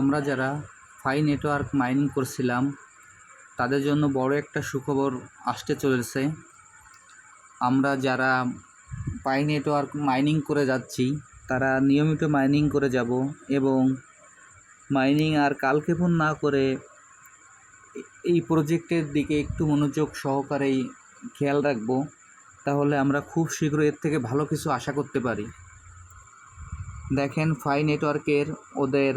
আমরা যারা phi network mining করছিলাম, তাদের জন্য বড় একটা সুখবর আসতে চলেছে। আমরা যারা পাই নেটওয়ার্ক মাইনিং করে যাচ্ছি, তারা নিয়মিত মাইনিং করে যাব এবং মাইনিং আর কালক্ষেপণ না করে এই প্রজেক্টের দিকে একটু মনোযোগ সহকারেই খেয়াল রাখব, তাহলে আমরা খুব শীঘ্র এর থেকে ভালো কিছু আশা করতে পারি। দেখেন ফাই নেটওয়ার্কের ওদের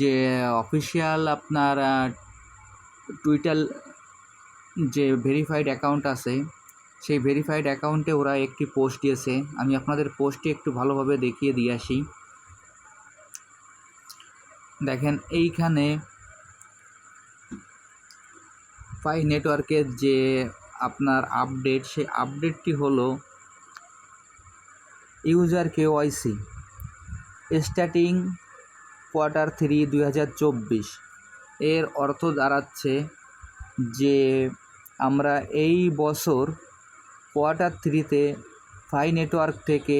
যে অফিসিয়াল আপনার টুইটার যে ভেরিফাইড অ্যাকাউন্ট আছে, সেই ভেরিফাইড অ্যাকাউন্টে ওরা একটি পোস্ট দিয়েছে। আমি আপনাদের পোস্টটি একটু ভালোভাবে দেখিয়ে দিয়ে আসি। দেখেন, এইখানে ফাই নেটওয়ার্কের যে আপনার আপডেট সেই আপডেটটি হলো user KYC starting quarter three দুই হাজার চব্বিশ। এর অর্থ দাঁড়াচ্ছে যে আমরা এই বছর কোয়ার্টার থ্রিতে ফাই নেটওয়ার্ক থেকে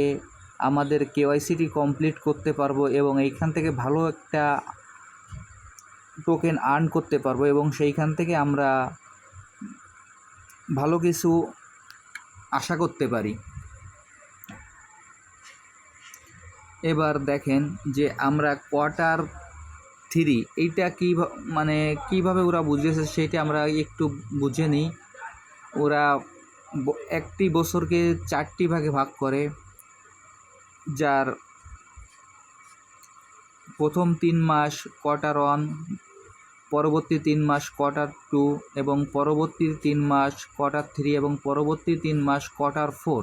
আমাদের কেওয়াইসিটি কমপ্লিট করতে পারব এবং এইখান থেকে ভালো একটা টোকেন আর্ন করতে পারব এবং সেইখান থেকে আমরা ভালো কিছু আশা করতে পারি। এবার দেখেন যে আমরা কোয়ার্টার থ্রি এইটা কী মানে কীভাবে ওরা বুঝিয়েছে সেটা আমরা একটু বুঝে নিই। ওরা একটি বছরকে চারটি ভাগে ভাগ করে, যার প্রথম তিন মাস কোয়ার্টার ওয়ান পরবর্তী তিন মাস কোয়ার্টার টু এবং পরবর্তী তিন মাস কোয়ার্টার থ্রি এবং পরবর্তী তিন মাস কোয়ার্টার ফোর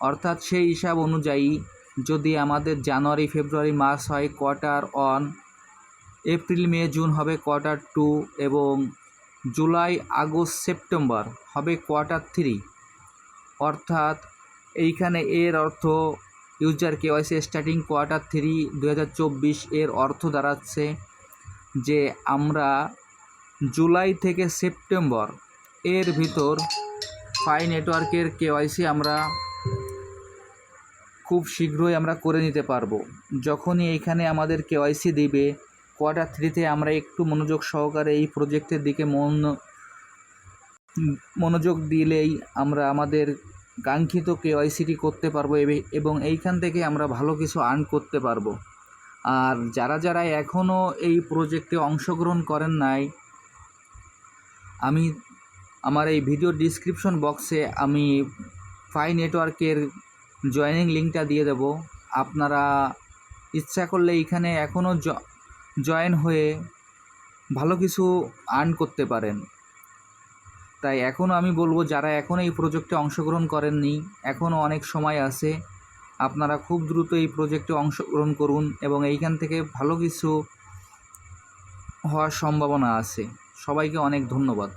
অর্থাৎ সেই হিসাব অনুযায়ী যদি আমাদের জানুয়ারি, ফেব্রুয়ারি মাস হয়, কোয়ার্টার ওয়ান, এপ্রিল, মে, জুন হবে কোয়ার্টার টু এবং জুলাই, আগস্ট, সেপ্টেম্বর হবে কোয়ার্টার থ্রি। অর্থাৎ এইখানে এর অর্থ user KYC starting quarter three দু হাজার চব্বিশ এর অর্থ দাঁড়াচ্ছে যে আমরা জুলাই থেকে সেপ্টেম্বর এর ভিতর ফাই নেটওয়ার্কের কেওয়াইসি আমরা খুব শীঘ্রই আমরা করে নিতে পারব। যখনই এইখানে আমাদের কেওয়াইসি দিবে, কোয়ার্টার থ্রিতে আমরা একটু মনোযোগ সহকারে এই প্রজেক্টের দিকে মন, মনোযোগ দিলেই আমরা আমাদের কাঙ্ক্ষিত কেওয়াইসিটি করতে পারব এবং এইখান থেকে আমরা ভালো কিছু আর্ন করতে পারব। আর যারা যারা এখনও এই প্রজেক্টে অংশগ্রহণ করেন নাই, আমি, আমার এই ভিডিও ডিসক্রিপশন বক্সে আমি ফাই নেটওয়ার্কের জয়েনিং লিঙ্কটা দিয়ে দেব। আপনারা ইচ্ছা করলে এইখানে এখনও জয়েন হয়ে ভালো কিছু আর্ন করতে পারেন। তাই এখনও আমি বলব, যারা এখনও এই প্রজেক্টে অংশগ্রহণ করেননি এখনও অনেক সময় আছে, আপনারা খুব দ্রুত এই প্রজেক্টে অংশগ্রহণ করুন এবং এইখান থেকে ভালো কিছু হওয়ার সম্ভাবনা আছে। সবাইকে অনেক ধন্যবাদ।